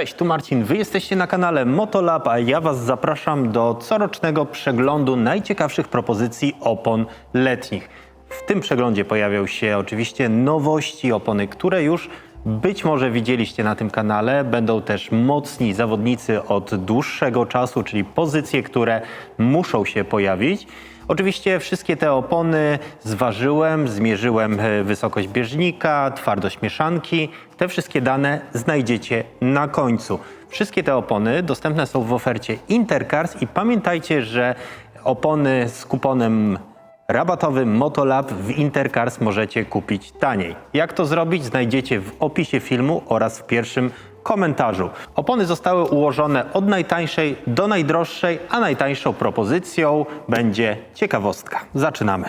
Cześć, tu Marcin. Wy jesteście na kanale Motolab, a ja Was zapraszam do corocznego przeglądu najciekawszych propozycji opon letnich. W tym przeglądzie pojawią się oczywiście nowości opony, które już być może widzieliście na tym kanale. Będą też mocni zawodnicy od dłuższego czasu, czyli pozycje, które muszą się pojawić. Oczywiście wszystkie te opony zważyłem, zmierzyłem e, wysokość bieżnika, twardość mieszanki. Te wszystkie dane znajdziecie na końcu. Wszystkie te opony dostępne są w ofercie Intercars i pamiętajcie, że opony z kuponem rabatowym Motolab w Intercars możecie kupić taniej. Jak to zrobić znajdziecie w opisie filmu oraz w pierwszym komentarzu. Opony zostały ułożone od najtańszej do najdroższej, a najtańszą propozycją będzie ciekawostka. Zaczynamy.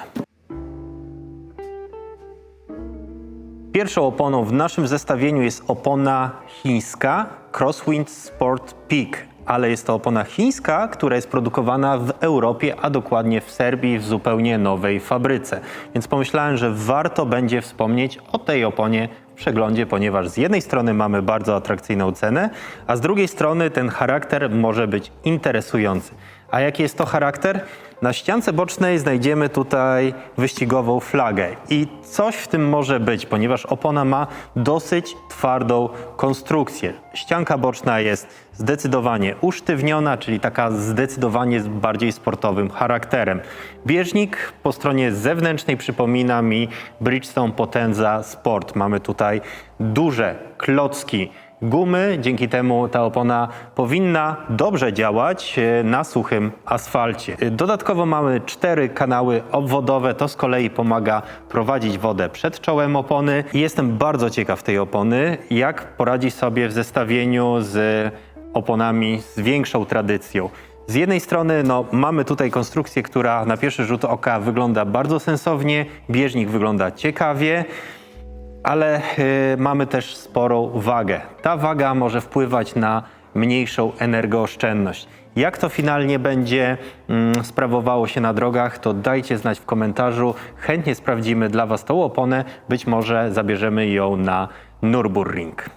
Pierwszą oponą w naszym zestawieniu jest opona chińska Crosswind Sport Peak, ale jest to opona chińska, która jest produkowana w Europie, a dokładnie w Serbii w zupełnie nowej fabryce. Więc pomyślałem, że warto będzie wspomnieć o tej oponie przeglądzie, ponieważ z jednej strony mamy bardzo atrakcyjną cenę, a z drugiej strony ten charakter może być interesujący. A jaki jest to charakter? Na ściance bocznej znajdziemy tutaj wyścigową flagę i coś w tym może być, ponieważ opona ma dosyć twardą konstrukcję. Ścianka boczna jest zdecydowanie usztywniona, czyli taka zdecydowanie z bardziej sportowym charakterem. Bieżnik po stronie zewnętrznej przypomina mi Bridgestone Potenza Sport. Mamy tutaj duże klocki gumy, dzięki temu ta opona powinna dobrze działać e, na suchym asfalcie. E, Dodatkowo mamy cztery kanały obwodowe, to z kolei pomaga prowadzić wodę przed czołem opony. Jestem bardzo ciekaw tej opony, jak poradzi sobie w zestawieniu z oponami z większą tradycją. Z jednej strony no, mamy tutaj konstrukcję, która na pierwszy rzut oka wygląda bardzo sensownie, bieżnik wygląda ciekawie, ale y, mamy też sporą wagę. Ta waga może wpływać na mniejszą energooszczędność. Jak to finalnie będzie mm, sprawowało się na drogach, to dajcie znać w komentarzu. Chętnie sprawdzimy dla Was tą oponę. Być może zabierzemy ją na Nürburgring.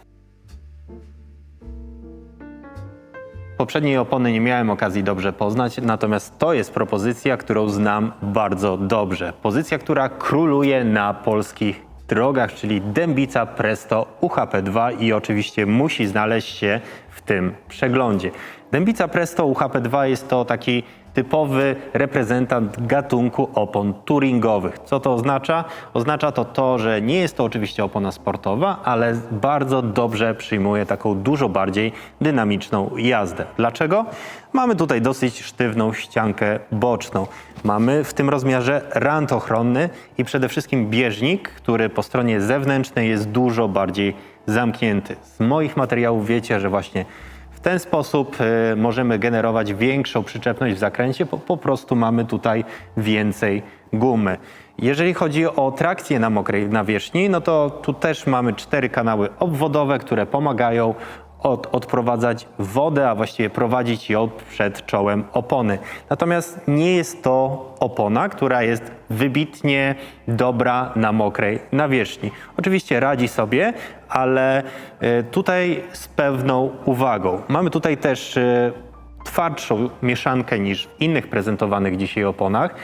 Poprzedniej opony nie miałem okazji dobrze poznać, natomiast to jest propozycja, którą znam bardzo dobrze. Pozycja, która króluje na polskich drogach, czyli Dębica Presto UHP2 i oczywiście musi znaleźć się w tym przeglądzie. Dębica Presto UHP2 jest to taki typowy reprezentant gatunku opon touringowych. Co to oznacza? Oznacza to to, że nie jest to oczywiście opona sportowa, ale bardzo dobrze przyjmuje taką dużo bardziej dynamiczną jazdę. Dlaczego? Mamy tutaj dosyć sztywną ściankę boczną. Mamy w tym rozmiarze rant ochronny i przede wszystkim bieżnik, który po stronie zewnętrznej jest dużo bardziej zamknięty. Z moich materiałów wiecie, że właśnie ten sposób y, możemy generować większą przyczepność w zakręcie, bo po prostu mamy tutaj więcej gumy. Jeżeli chodzi o trakcję na mokrej nawierzchni, no to tu też mamy cztery kanały obwodowe, które pomagają od, odprowadzać wodę, a właściwie prowadzić ją przed czołem opony. Natomiast nie jest to opona, która jest wybitnie dobra na mokrej nawierzchni. Oczywiście radzi sobie, ale y, tutaj z pewną uwagą. Mamy tutaj też y, twardszą mieszankę niż w innych prezentowanych dzisiaj oponach.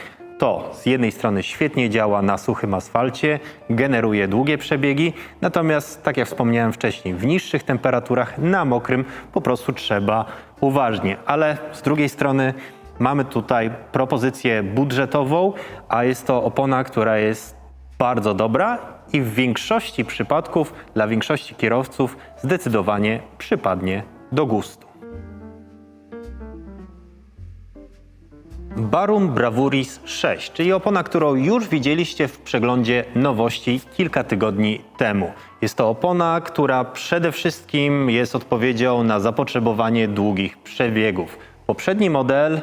To z jednej strony świetnie działa na suchym asfalcie, generuje długie przebiegi, natomiast tak jak wspomniałem wcześniej, w niższych temperaturach na mokrym po prostu trzeba uważnie. Ale z drugiej strony mamy tutaj propozycję budżetową, a jest to opona, która jest bardzo dobra i w większości przypadków dla większości kierowców zdecydowanie przypadnie do gustu. Barum Bravuris 6, czyli opona, którą już widzieliście w przeglądzie nowości kilka tygodni temu. Jest to opona, która przede wszystkim jest odpowiedzią na zapotrzebowanie długich przebiegów. Poprzedni model y,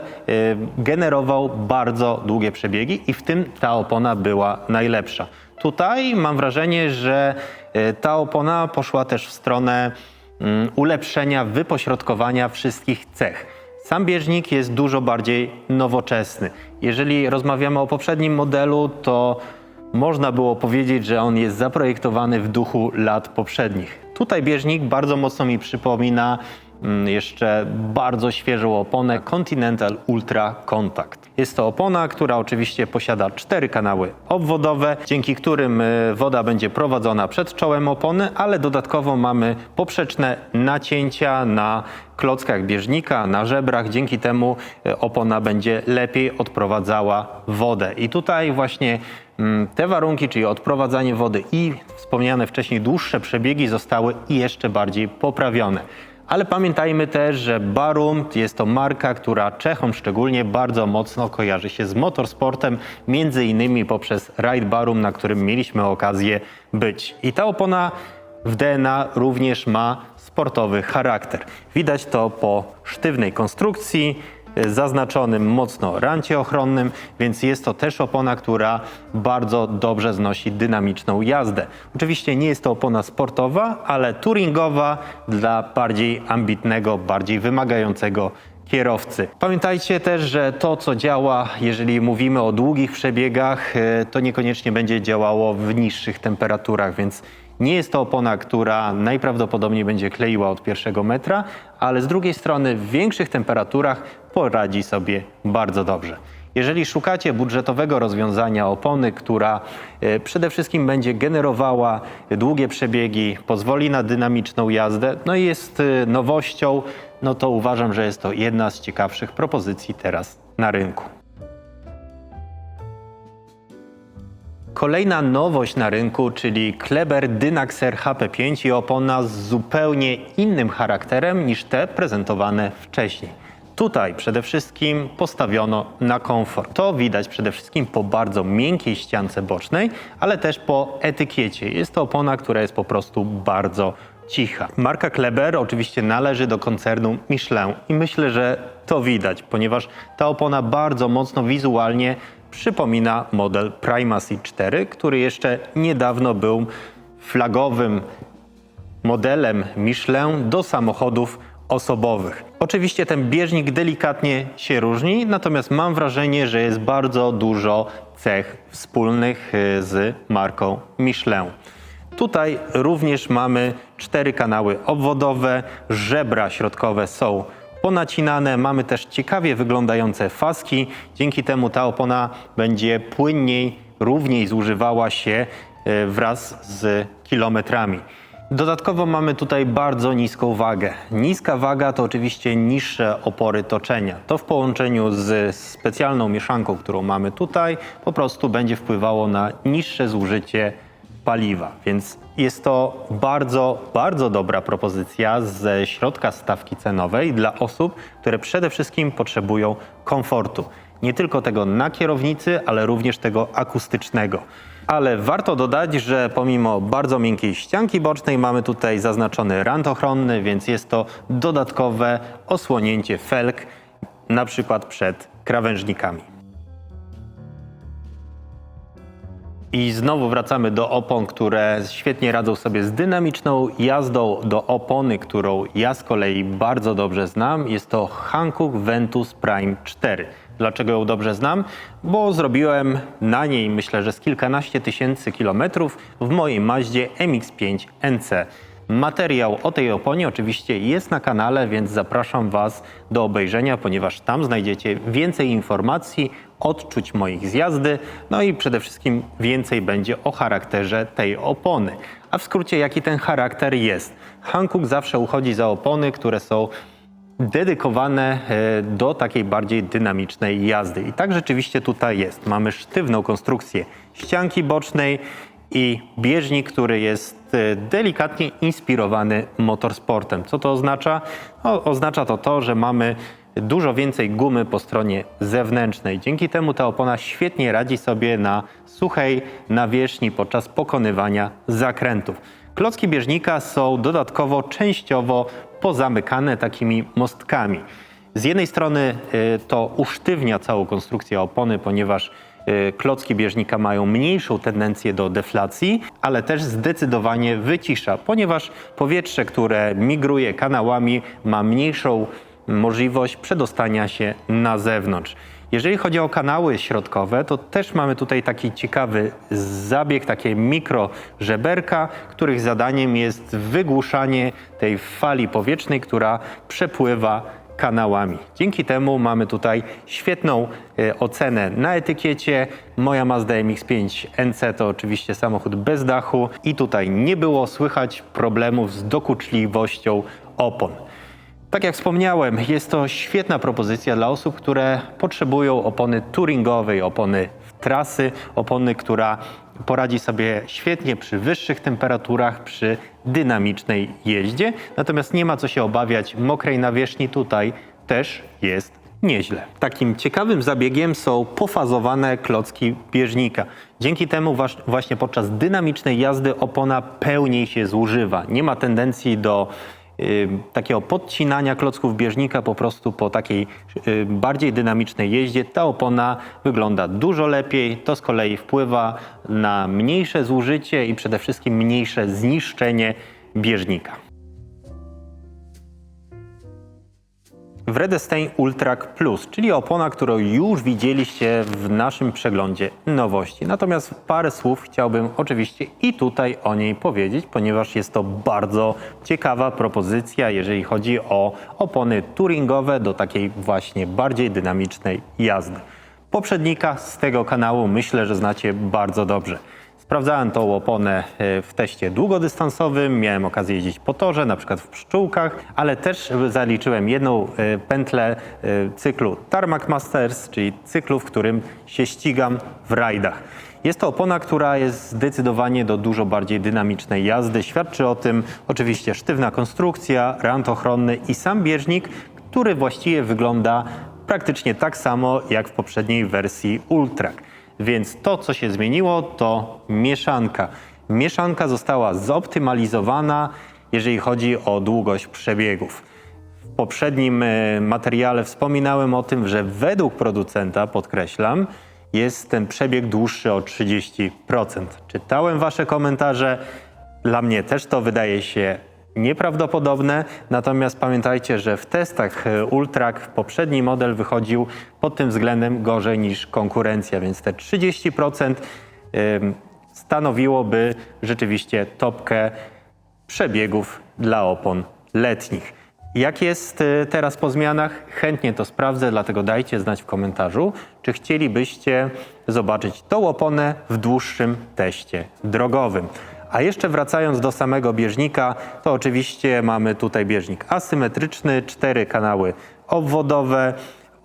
generował bardzo długie przebiegi i w tym ta opona była najlepsza. Tutaj mam wrażenie, że y, ta opona poszła też w stronę mm, ulepszenia, wypośrodkowania wszystkich cech. Sam bieżnik jest dużo bardziej nowoczesny. Jeżeli rozmawiamy o poprzednim modelu, to można było powiedzieć, że on jest zaprojektowany w duchu lat poprzednich. Tutaj bieżnik bardzo mocno mi przypomina jeszcze bardzo świeżą oponę Continental Ultra Contact. Jest to opona, która oczywiście posiada cztery kanały obwodowe, dzięki którym y, woda będzie prowadzona przed czołem opony, ale dodatkowo mamy poprzeczne nacięcia na klockach bieżnika, na żebrach. Dzięki temu y, opona będzie lepiej odprowadzała wodę. I tutaj właśnie mm, te warunki, czyli odprowadzanie wody i wspomniane wcześniej dłuższe przebiegi zostały jeszcze bardziej poprawione. Ale pamiętajmy też, że Barum jest to marka, która Czechom szczególnie bardzo mocno kojarzy się z motorsportem, między innymi poprzez Ride Barum, na którym mieliśmy okazję być. I ta opona w DNA również ma sportowy charakter. Widać to po sztywnej konstrukcji, zaznaczonym mocno rancie ochronnym, więc jest to też opona, która bardzo dobrze znosi dynamiczną jazdę. Oczywiście nie jest to opona sportowa, ale touringowa dla bardziej ambitnego, bardziej wymagającego kierowcy. Pamiętajcie też, że to, co działa, jeżeli mówimy o długich przebiegach, y, to niekoniecznie będzie działało w niższych temperaturach, więc nie jest to opona, która najprawdopodobniej będzie kleiła od pierwszego metra, ale z drugiej strony w większych temperaturach poradzi sobie bardzo dobrze. Jeżeli szukacie budżetowego rozwiązania opony, która e, przede wszystkim będzie generowała długie przebiegi, pozwoli na dynamiczną jazdę, no i jest e, nowością, no to uważam, że jest to jedna z ciekawszych propozycji teraz na rynku. Kolejna nowość na rynku, czyli Kleber Dynaxer HP5 i opona z zupełnie innym charakterem niż te prezentowane wcześniej. Tutaj przede wszystkim postawiono na komfort. To widać przede wszystkim po bardzo miękkiej ściance bocznej, ale też po etykiecie. Jest to opona, która jest po prostu bardzo cicha. Marka Kleber oczywiście należy do koncernu Michelin i myślę, że to widać, ponieważ ta opona bardzo mocno wizualnie przypomina model Primacy 4, który jeszcze niedawno był flagowym modelem Michelin do samochodów osobowych. Oczywiście ten bieżnik delikatnie się różni, natomiast mam wrażenie, że jest bardzo dużo cech wspólnych y, z marką Michelin. Tutaj również mamy cztery kanały obwodowe, żebra środkowe są ponacinane, mamy też ciekawie wyglądające faski. Dzięki temu ta opona będzie płynniej, równiej zużywała się e, wraz z kilometrami. Dodatkowo mamy tutaj bardzo niską wagę. Niska waga to oczywiście niższe opory toczenia. To w połączeniu z specjalną mieszanką, którą mamy tutaj, po prostu będzie wpływało na niższe zużycie paliwa. Więc jest to bardzo, bardzo dobra propozycja ze środka stawki cenowej dla osób, które przede wszystkim potrzebują komfortu. Nie tylko tego na kierownicy, ale również tego akustycznego. Ale warto dodać, że pomimo bardzo miękkiej ścianki bocznej mamy tutaj zaznaczony rant ochronny, więc jest to dodatkowe osłonięcie felg, na przykład przed krawężnikami. I znowu wracamy do opon, które świetnie radzą sobie z dynamiczną jazdą, do opony, którą ja z kolei bardzo dobrze znam. Jest to Hankook Ventus Prime 4. Dlaczego ją dobrze znam? Bo zrobiłem na niej myślę, że z kilkanaście tysięcy kilometrów w mojej Maździe MX-5 NC. Materiał o tej oponie oczywiście jest na kanale, więc zapraszam Was do obejrzenia, ponieważ tam znajdziecie więcej informacji, odczuć moich z jazdy, no i przede wszystkim więcej będzie o charakterze tej opony. A w skrócie, jaki ten charakter jest? Hankook zawsze uchodzi za opony, które są dedykowane e, do takiej bardziej dynamicznej jazdy. I tak rzeczywiście tutaj jest. Mamy sztywną konstrukcję ścianki bocznej i bieżnik, który jest e, delikatnie inspirowany motorsportem. Co to oznacza? Oznacza to to, że mamy dużo więcej gumy po stronie zewnętrznej. Dzięki temu ta opona świetnie radzi sobie na suchej nawierzchni podczas pokonywania zakrętów. Klocki bieżnika są dodatkowo częściowo pozamykane takimi mostkami. Z jednej strony y, to usztywnia całą konstrukcję opony, ponieważ y, klocki bieżnika mają mniejszą tendencję do deflacji, ale też zdecydowanie wycisza, ponieważ powietrze, które migruje kanałami, ma mniejszą możliwość przedostania się na zewnątrz. Jeżeli chodzi o kanały środkowe, to też mamy tutaj taki ciekawy zabieg, takie mikro żeberka, których zadaniem jest wygłuszanie tej fali powietrznej, która przepływa kanałami. Dzięki temu mamy tutaj świetną e, ocenę na etykiecie. Moja Mazda MX-5 NC to oczywiście samochód bez dachu i tutaj nie było słychać problemów z dokuczliwością opon. Tak jak wspomniałem, jest to świetna propozycja dla osób, które potrzebują opony touringowej, opony w trasy, opony, która poradzi sobie świetnie przy wyższych temperaturach, przy dynamicznej jeździe. Natomiast nie ma co się obawiać mokrej nawierzchni tutaj też jest nieźle. Takim ciekawym zabiegiem są pofazowane klocki bieżnika. Dzięki temu właśnie podczas dynamicznej jazdy opona pełniej się zużywa. Nie ma tendencji do takiego podcinania klocków bieżnika po prostu po takiej bardziej dynamicznej jeździe ta opona wygląda dużo lepiej. To z kolei wpływa na mniejsze zużycie i przede wszystkim mniejsze zniszczenie bieżnika. Vredestein Ultrac Plus, czyli opona, którą już widzieliście w naszym przeglądzie nowości. Natomiast parę słów chciałbym oczywiście i tutaj o niej powiedzieć, ponieważ jest to bardzo ciekawa propozycja, jeżeli chodzi o opony touringowe do takiej właśnie bardziej dynamicznej jazdy. Poprzednika z tego kanału myślę, że znacie bardzo dobrze. Sprawdzałem tą oponę e, w teście długodystansowym, miałem okazję jeździć po torze, na przykład w pszczółkach, ale też zaliczyłem jedną e, pętlę e, cyklu Tarmac Masters, czyli cyklu, w którym się ścigam w rajdach. Jest to opona, która jest zdecydowanie do dużo bardziej dynamicznej jazdy. Świadczy o tym oczywiście sztywna konstrukcja, rant ochronny i sam bieżnik, który właściwie wygląda praktycznie tak samo jak w poprzedniej wersji Ultrac. Więc to, co się zmieniło, to mieszanka. Mieszanka została zoptymalizowana, jeżeli chodzi o długość przebiegów. W poprzednim e, materiale wspominałem o tym, że według producenta, podkreślam, jest ten przebieg dłuższy o 30%. Czytałem Wasze komentarze. Dla mnie też to wydaje się nieprawdopodobne, natomiast pamiętajcie, że w testach e, Ultrac poprzedni model wychodził pod tym względem gorzej niż konkurencja, więc te 30% ym, stanowiłoby rzeczywiście topkę przebiegów dla opon letnich. Jak jest y, teraz po zmianach? Chętnie to sprawdzę, dlatego dajcie znać w komentarzu, czy chcielibyście zobaczyć tą oponę w dłuższym teście drogowym. A jeszcze wracając do samego bieżnika, to oczywiście mamy tutaj bieżnik asymetryczny, cztery kanały obwodowe.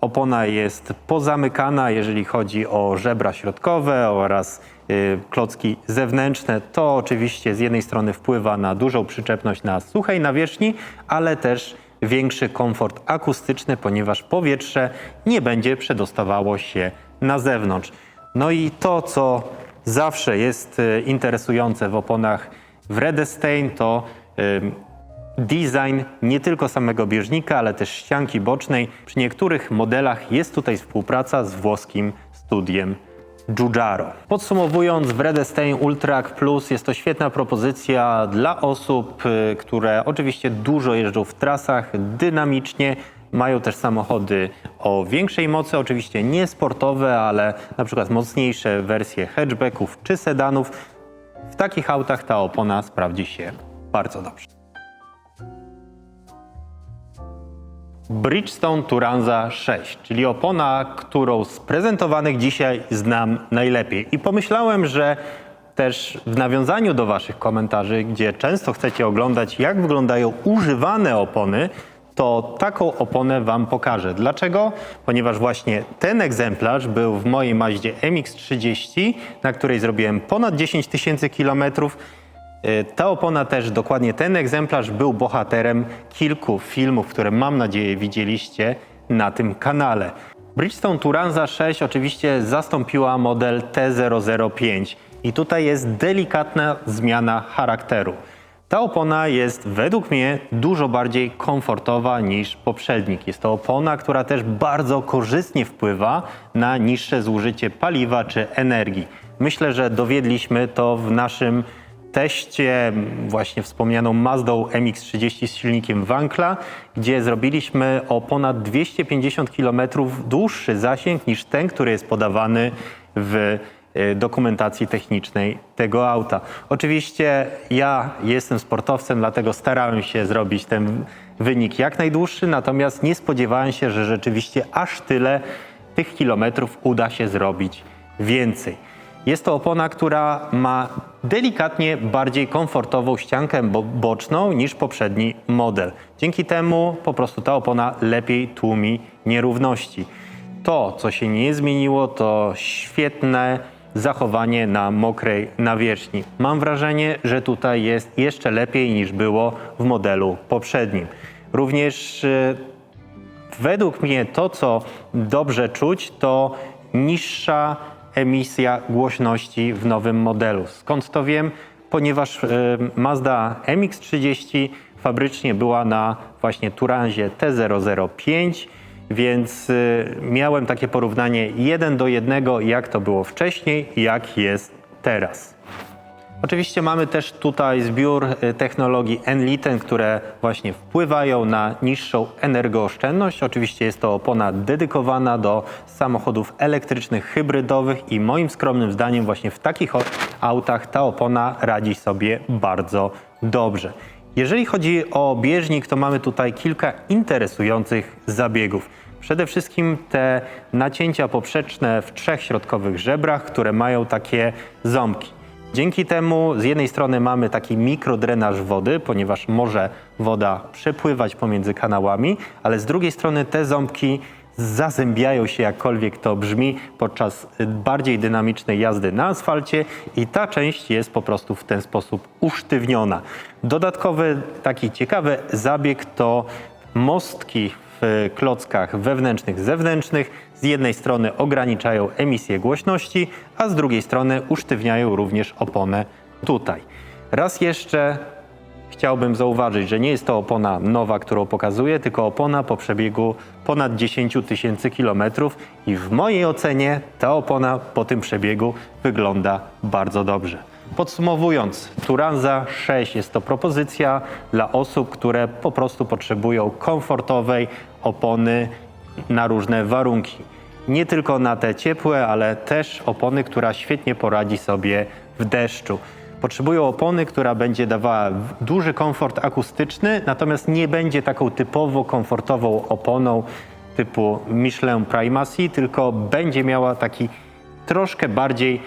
Opona jest pozamykana, jeżeli chodzi o żebra środkowe oraz y, klocki zewnętrzne. To oczywiście z jednej strony wpływa na dużą przyczepność na suchej nawierzchni, ale też większy komfort akustyczny, ponieważ powietrze nie będzie przedostawało się na zewnątrz. No i to, co zawsze jest y, interesujące w oponach Vredestein, to ym, design nie tylko samego bieżnika, ale też ścianki bocznej. Przy niektórych modelach jest tutaj współpraca z włoskim studiem Giugiaro. Podsumowując, Vredestein Ultrac Plus jest to świetna propozycja dla osób, y, które oczywiście dużo jeżdżą w trasach, dynamicznie, mają też samochody o większej mocy, oczywiście nie sportowe, ale na przykład mocniejsze wersje hatchbacków czy sedanów. W takich autach ta opona sprawdzi się bardzo dobrze. Bridgestone Turanza 6, czyli opona, którą z prezentowanych dzisiaj znam najlepiej. I pomyślałem, że też w nawiązaniu do Waszych komentarzy, gdzie często chcecie oglądać, jak wyglądają używane opony, to taką oponę Wam pokażę. Dlaczego? Ponieważ właśnie ten egzemplarz był w mojej Maździe MX-30, na której zrobiłem ponad 10 tysięcy kilometrów. Y, Ta opona też, dokładnie ten egzemplarz był bohaterem kilku filmów, które mam nadzieję widzieliście na tym kanale. Bridgestone Turanza 6 oczywiście zastąpiła model T005 i tutaj jest delikatna zmiana charakteru. Ta opona jest według mnie dużo bardziej komfortowa niż poprzednik. Jest to opona, która też bardzo korzystnie wpływa na niższe zużycie paliwa czy energii. Myślę, że dowiedliśmy to w naszym teście właśnie wspomnianą Mazdą MX-30 z silnikiem Wankla, gdzie zrobiliśmy o ponad 250 km dłuższy zasięg niż ten, który jest podawany w dokumentacji technicznej tego auta. Oczywiście ja jestem sportowcem, dlatego starałem się zrobić ten wynik jak najdłuższy, natomiast nie spodziewałem się, że rzeczywiście aż tyle tych kilometrów uda się zrobić więcej. Jest to opona, która ma delikatnie bardziej komfortową ściankę bo- boczną niż poprzedni model. Dzięki temu po prostu ta opona lepiej tłumi nierówności. To, co się nie zmieniło, to świetne zachowanie na mokrej nawierzchni. Mam wrażenie, że tutaj jest jeszcze lepiej niż było w modelu poprzednim. Również e, Według mnie to, co dobrze czuć, to niższa emisja głośności w nowym modelu. Skąd to wiem? Ponieważ e, Mazda MX-30 fabrycznie była na właśnie Turanzie T005, więc e, miałem takie porównanie jeden do jednego, jak to było wcześniej, jak jest teraz. Oczywiście mamy też tutaj zbiór y, technologii Enliten, które właśnie wpływają na niższą energooszczędność. Oczywiście jest to opona dedykowana do samochodów elektrycznych, hybrydowych i moim skromnym zdaniem właśnie w takich autach ta opona radzi sobie bardzo dobrze. Jeżeli chodzi o bieżnik, to mamy tutaj kilka interesujących zabiegów. Przede wszystkim te nacięcia poprzeczne w trzech środkowych żebrach, które mają takie ząbki. Dzięki temu z jednej strony mamy taki mikrodrenaż wody, ponieważ może woda przepływać pomiędzy kanałami, ale z drugiej strony te ząbki zazębiają się, jakkolwiek to brzmi, podczas bardziej dynamicznej jazdy na asfalcie i ta część jest po prostu w ten sposób usztywniona. Dodatkowy taki ciekawy zabieg to mostki w klockach wewnętrznych, zewnętrznych. Z jednej strony ograniczają emisję głośności, a z drugiej strony usztywniają również oponę tutaj. Raz jeszcze chciałbym zauważyć, że nie jest to opona nowa, którą pokazuję, tylko opona po przebiegu ponad 10 000 tysięcy kilometrów i w mojej ocenie ta opona po tym przebiegu wygląda bardzo dobrze. Podsumowując, Turanza 6 jest to propozycja dla osób, które po prostu potrzebują komfortowej opony na różne warunki. Nie tylko na te ciepłe, ale też opony, która świetnie poradzi sobie w deszczu. Potrzebują opony, która będzie dawała duży komfort akustyczny, natomiast nie będzie taką typowo komfortową oponą typu Michelin Primacy, tylko będzie miała taki troszkę bardziej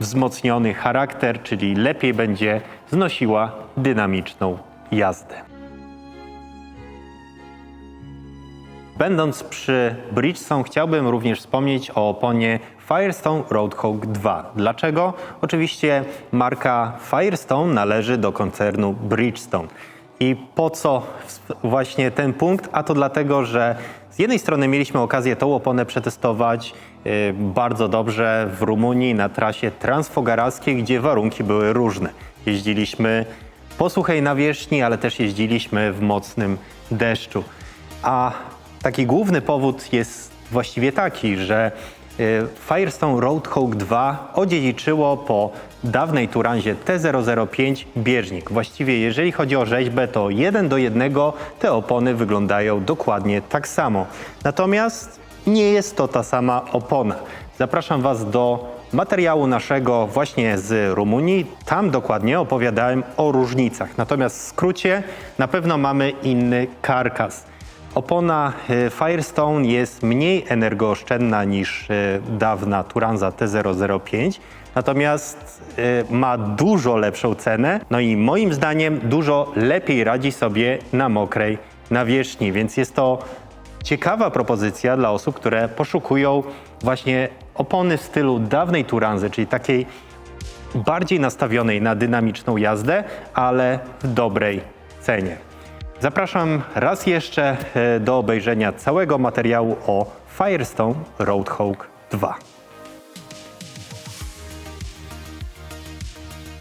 wzmocniony charakter, czyli lepiej będzie znosiła dynamiczną jazdę. Będąc przy Bridgestone, chciałbym również wspomnieć o oponie Firestone Roadhog 2. Dlaczego? Oczywiście marka Firestone należy do koncernu Bridgestone. I po co właśnie ten punkt? A to dlatego, że z jednej strony mieliśmy okazję tą oponę przetestować y, bardzo dobrze w Rumunii na trasie transfogaralskiej, gdzie warunki były różne. Jeździliśmy po suchej nawierzchni, ale też jeździliśmy w mocnym deszczu. A taki główny powód jest właściwie taki, że y, Firestone Roadhog 2 odziedziczyło po dawnej Turanzie T005 bieżnik. Właściwie jeżeli chodzi o rzeźbę, to jeden do jednego te opony wyglądają dokładnie tak samo. Natomiast nie jest to ta sama opona. Zapraszam Was do materiału naszego właśnie z Rumunii. Tam dokładnie opowiadałem o różnicach. Natomiast w skrócie na pewno mamy inny karkas. Opona e, Firestone jest mniej energooszczędna niż e, dawna Turanza T005, natomiast e, ma dużo lepszą cenę, no i moim zdaniem dużo lepiej radzi sobie na mokrej nawierzchni, więc jest to ciekawa propozycja dla osób, które poszukują właśnie opony w stylu dawnej Turanzy, czyli takiej bardziej nastawionej na dynamiczną jazdę, ale w dobrej cenie. Zapraszam raz jeszcze e, do obejrzenia całego materiału o Firestone Roadhog 2.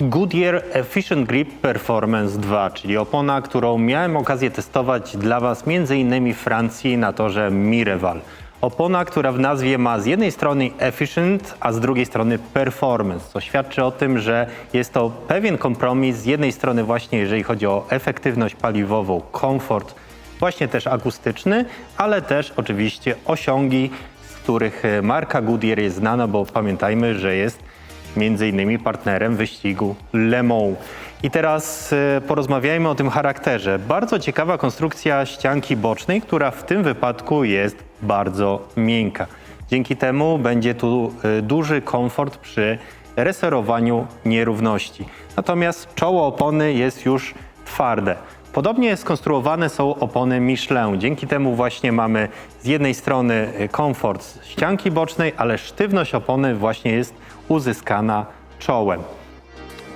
Goodyear Efficient Grip Performance 2, czyli opona, którą miałem okazję testować dla Was m.in. w Francji na torze Mireval. Opona, która w nazwie ma z jednej strony efficient, a z drugiej strony performance, co świadczy o tym, że jest to pewien kompromis z jednej strony właśnie jeżeli chodzi o efektywność paliwową, komfort, właśnie też akustyczny, ale też oczywiście osiągi, z których e, marka Goodyear jest znana, bo pamiętajmy, że jest między innymi partnerem wyścigu Le Mans. I teraz e, porozmawiajmy o tym charakterze. Bardzo ciekawa konstrukcja ścianki bocznej, która w tym wypadku jest bardzo miękka. Dzięki temu będzie tu e, duży komfort przy reserowaniu nierówności. Natomiast czoło opony jest już twarde. Podobnie skonstruowane są opony Michelin. Dzięki temu właśnie mamy z jednej strony e, komfort ścianki bocznej, ale sztywność opony właśnie jest uzyskana czołem.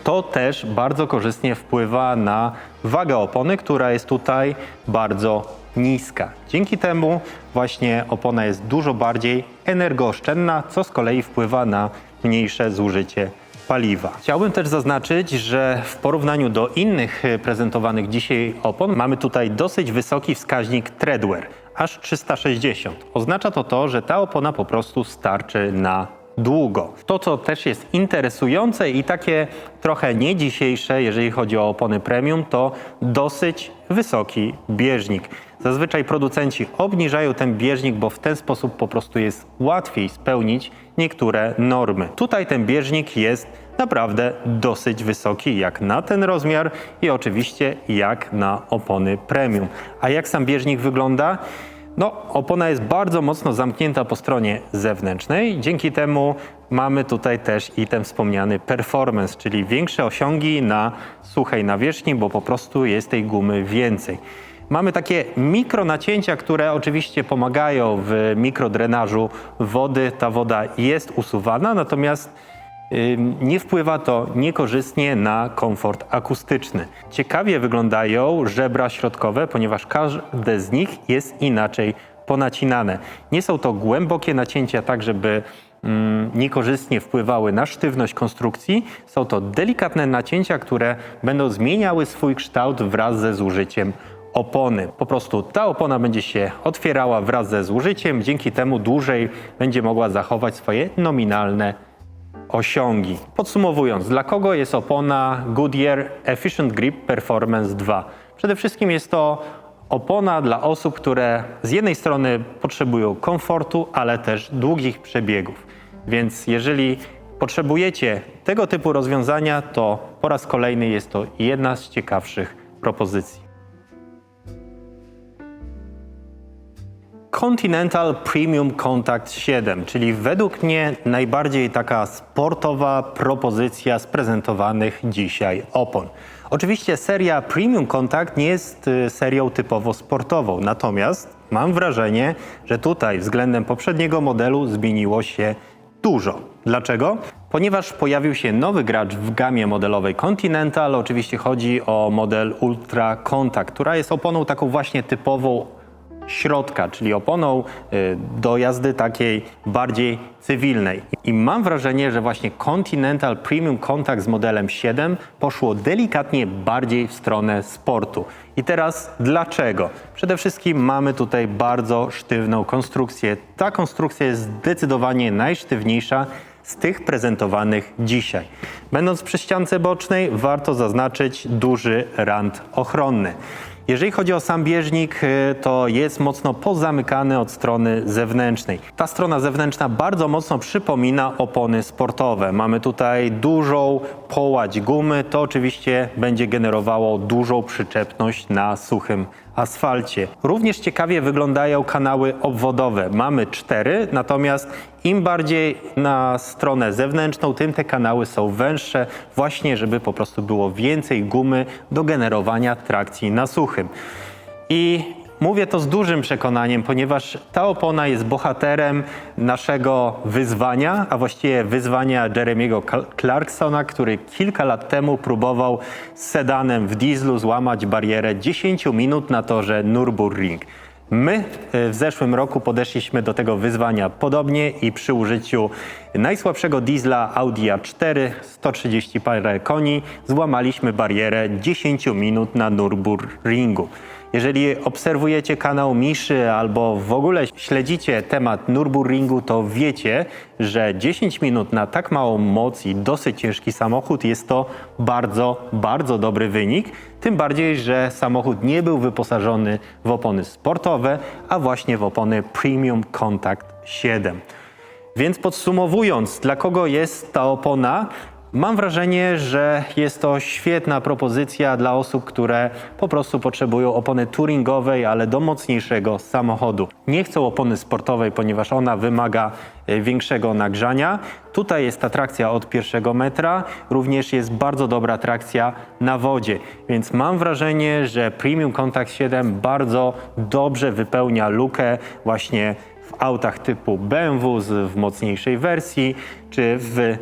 To też bardzo korzystnie wpływa na wagę opony, która jest tutaj bardzo niska. Dzięki temu właśnie opona jest dużo bardziej energooszczędna, co z kolei wpływa na mniejsze zużycie paliwa. Chciałbym też zaznaczyć, że w porównaniu do innych e, prezentowanych dzisiaj opon mamy tutaj dosyć wysoki wskaźnik treadwear, aż 360. Oznacza to to, że ta opona po prostu starczy na długo. To, co też jest interesujące i takie trochę nie dzisiejsze, jeżeli chodzi o opony premium, to dosyć wysoki bieżnik. Zazwyczaj producenci obniżają ten bieżnik, bo w ten sposób po prostu jest łatwiej spełnić niektóre normy. Tutaj ten bieżnik jest naprawdę dosyć wysoki, jak na ten rozmiar i oczywiście jak na opony premium. A jak sam bieżnik wygląda? No, opona jest bardzo mocno zamknięta po stronie zewnętrznej. Dzięki temu mamy tutaj też i ten wspomniany performance, czyli większe osiągi na suchej nawierzchni, bo po prostu jest tej gumy więcej. Mamy takie mikronacięcia, które oczywiście pomagają w mikrodrenażu wody. Ta woda jest usuwana, natomiast nie wpływa to niekorzystnie na komfort akustyczny. Ciekawie wyglądają żebra środkowe, ponieważ każde z nich jest inaczej ponacinane. Nie są to głębokie nacięcia, tak żeby mm, niekorzystnie wpływały na sztywność konstrukcji. Są to delikatne nacięcia, które będą zmieniały swój kształt wraz ze zużyciem opony. Po prostu ta opona będzie się otwierała wraz ze zużyciem, dzięki temu dłużej będzie mogła zachować swoje nominalne osiągi. Podsumowując, dla kogo jest opona Goodyear Efficient Grip Performance 2? Przede wszystkim jest to opona dla osób, które z jednej strony potrzebują komfortu, ale też długich przebiegów. Więc jeżeli potrzebujecie tego typu rozwiązania, to po raz kolejny jest to jedna z ciekawszych propozycji. Continental Premium Contact 7, czyli według mnie najbardziej taka sportowa propozycja z prezentowanych dzisiaj opon. Oczywiście seria Premium Contact nie jest y, serią typowo sportową, natomiast mam wrażenie, że tutaj względem poprzedniego modelu zmieniło się dużo. Dlaczego? Ponieważ pojawił się nowy gracz w gamie modelowej Continental. Oczywiście chodzi o model Ultra Contact, która jest oponą taką właśnie typową środka, czyli oponą y, do jazdy takiej bardziej cywilnej. I mam wrażenie, że właśnie Continental Premium Contact z modelem 7 poszło delikatnie bardziej w stronę sportu. I teraz dlaczego? Przede wszystkim mamy tutaj bardzo sztywną konstrukcję. Ta konstrukcja jest zdecydowanie najsztywniejsza z tych prezentowanych dzisiaj. Będąc przy ściance bocznej, warto zaznaczyć duży rand ochronny. Jeżeli chodzi o sam bieżnik, y, to jest mocno pozamykany od strony zewnętrznej. Ta strona zewnętrzna bardzo mocno przypomina opony sportowe. Mamy tutaj dużą połać gumy, to oczywiście będzie generowało dużą przyczepność na suchym asfalcie. Również ciekawie wyglądają kanały obwodowe. Mamy cztery, natomiast im bardziej na stronę zewnętrzną, tym te kanały są węższe, właśnie żeby po prostu było więcej gumy do generowania trakcji na suchym. I Mówię to z dużym przekonaniem, ponieważ ta opona jest bohaterem naszego wyzwania, a właściwie wyzwania Jeremiego Clarksona, który kilka lat temu próbował z sedanem w dieslu złamać barierę 10 minut na torze Nürburgring. My e, w zeszłym roku podeszliśmy do tego wyzwania podobnie i przy użyciu najsłabszego diesla Audi A4 130 parę koni złamaliśmy barierę 10 minut na Nürburgringu. Jeżeli obserwujecie kanał Miszy albo w ogóle śledzicie temat Nürburgringu, to wiecie, że 10 minut na tak małą moc i dosyć ciężki samochód jest to bardzo, bardzo dobry wynik. Tym bardziej, że samochód nie był wyposażony w opony sportowe, a właśnie w opony Premium Contact 7. Więc podsumowując, dla kogo jest ta opona? Mam wrażenie, że jest to świetna propozycja dla osób, które po prostu potrzebują opony touringowej, ale do mocniejszego samochodu. Nie chcą opony sportowej, ponieważ ona wymaga e, większego nagrzania. Tutaj jest ta trakcja od pierwszego metra, również jest bardzo dobra trakcja na wodzie, więc mam wrażenie, że Premium Contact 7 bardzo dobrze wypełnia lukę właśnie w autach typu BMW w mocniejszej wersji, czy w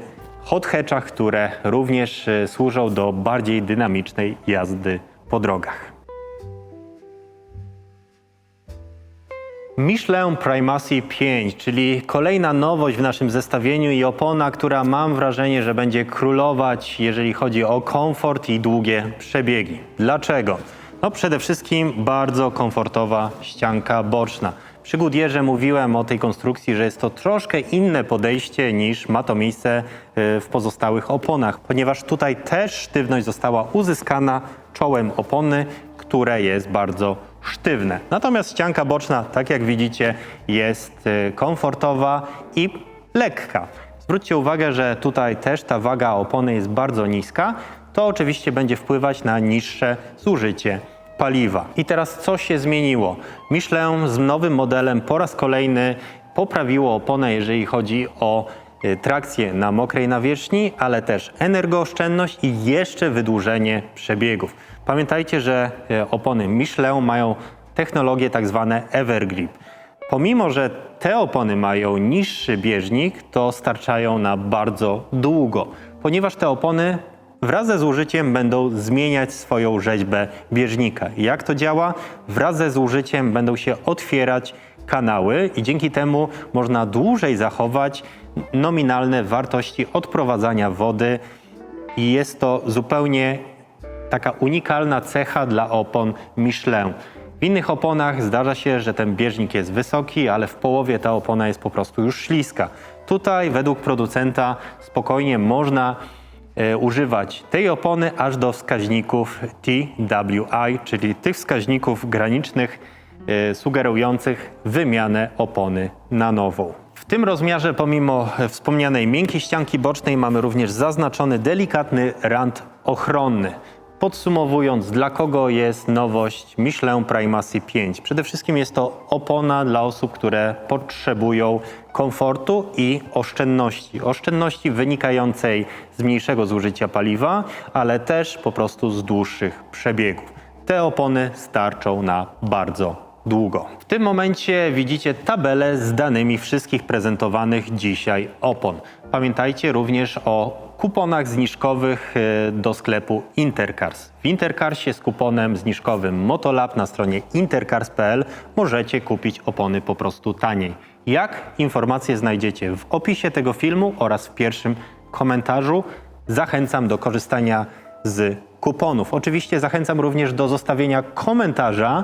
hot hatchach, które również e, służą do bardziej dynamicznej jazdy po drogach. Michelin Primacy 5, czyli kolejna nowość w naszym zestawieniu i opona, która mam wrażenie, że będzie królować, jeżeli chodzi o komfort i długie przebiegi. Dlaczego? No przede wszystkim bardzo komfortowa ścianka boczna. Przy Goodyearze mówiłem o tej konstrukcji, że jest to troszkę inne podejście niż ma to miejsce y, w pozostałych oponach, ponieważ tutaj też sztywność została uzyskana czołem opony, które jest bardzo sztywne. Natomiast ścianka boczna, tak jak widzicie, jest y, komfortowa i lekka. Zwróćcie uwagę, że tutaj też ta waga opony jest bardzo niska. To oczywiście będzie wpływać na niższe zużycie paliwa. I teraz co się zmieniło? Michelin z nowym modelem po raz kolejny poprawiło oponę, jeżeli chodzi o y, trakcję na mokrej nawierzchni, ale też energooszczędność i jeszcze wydłużenie przebiegów. Pamiętajcie, że y, opony Michelin mają technologię tak zwane Evergrip. Pomimo, że te opony mają niższy bieżnik, to starczają na bardzo długo, ponieważ te opony wraz ze zużyciem będą zmieniać swoją rzeźbę bieżnika. Jak to działa? Wraz ze zużyciem będą się otwierać kanały i dzięki temu można dłużej zachować nominalne wartości odprowadzania wody i jest to zupełnie taka unikalna cecha dla opon Michelin. W innych oponach zdarza się, że ten bieżnik jest wysoki, ale w połowie ta opona jest po prostu już śliska. Tutaj według producenta spokojnie można używać tej opony aż do wskaźników TWI, czyli tych wskaźników granicznych e, sugerujących wymianę opony na nową. W tym rozmiarze, pomimo e, wspomnianej miękkiej ścianki bocznej, mamy również zaznaczony delikatny rand ochronny. Podsumowując, dla kogo jest nowość Michelin Primacy 5? Przede wszystkim jest to opona dla osób, które potrzebują komfortu i oszczędności. Oszczędności wynikającej z mniejszego zużycia paliwa, ale też po prostu z dłuższych przebiegów. Te opony starczą na bardzo długo. W tym momencie widzicie tabelę z danymi wszystkich prezentowanych dzisiaj opon. Pamiętajcie również o kuponach zniżkowych e, do sklepu Intercars. W Intercarsie z kuponem zniżkowym Motolab na stronie intercars.pl możecie kupić opony po prostu taniej. Jak? Informacje znajdziecie w opisie tego filmu oraz w pierwszym komentarzu. Zachęcam do korzystania z kuponów. Oczywiście zachęcam również do zostawienia komentarza,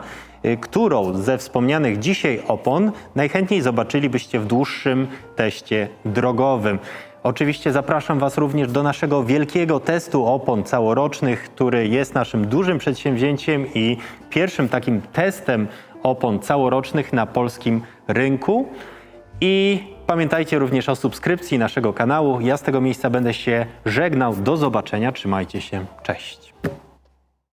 którą ze wspomnianych dzisiaj opon najchętniej zobaczylibyście w dłuższym teście drogowym. Oczywiście zapraszam Was również do naszego wielkiego testu opon całorocznych, który jest naszym dużym przedsięwzięciem i pierwszym takim testem opon całorocznych na polskim rynku. I pamiętajcie również o subskrypcji naszego kanału. Ja z tego miejsca będę się żegnał. Do zobaczenia. Trzymajcie się. Cześć.